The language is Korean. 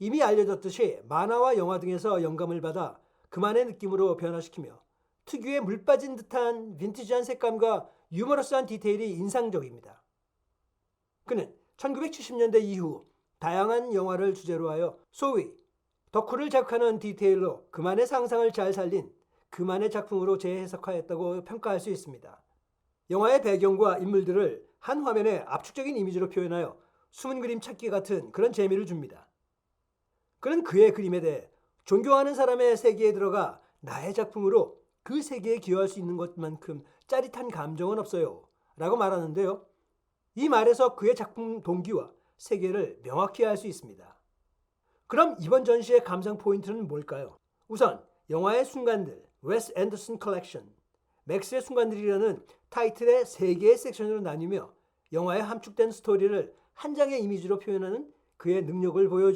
이미 알려졌듯이 만화와 영화 등에서 영감을 받아 그만의 느낌으로 변화시키며 특유의 물 빠진 듯한 빈티지한 색감과 유머러스한 디테일이 인상적입니다. 그는 1970년대 이후 다양한 영화를 주제로 하여 소위 덕후를 자극하는 디테일로 그만의 상상을 잘 살린 그만의 작품으로 재해석하였다고 평가할 수 있습니다. 영화의 배경과 인물들을 한 화면에 압축적인 이미지로 표현하여 숨은 그림 찾기 같은 그런 재미를 줍니다. 그는 그의 그림에 대해 존경하는 사람의 세계에 들어가 나의 작품으로 그 세계에 기여할 수 있는 것만큼 짜릿한 감정은 없어요. 라고 말하는데요. 이 말에서 그의 작품 동기와 세계를 명확히 알 수 있습니다. 그럼 이번 전시의 감상 포인트는 뭘까요? 우선 영화의 순간들, 웨스 앤더슨 컬렉션, 맥스의 순간들이라는 타이틀의 세 개의 섹션으로 나뉘며 영화의 함축된 스토리를 한 장의 이미지로 표현하는 그의 능력을 보여주었습니다.